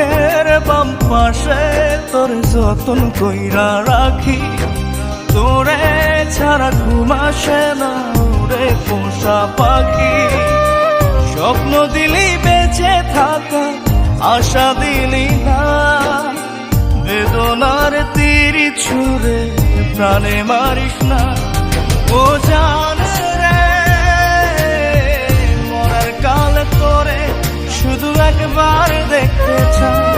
বুকের বাম পাশে তোর যতন কইরা রাখি। তোরে ছাড়া ঘুম আসে না, ওরে পোষা পাখি। স্বপ্ন দিলি বেঁচে থাকা, আশা দিলি না। বেদনার তীর ছুঁড়ে প্রাণে মারিস না। ও জান একবার দেখতে চাই।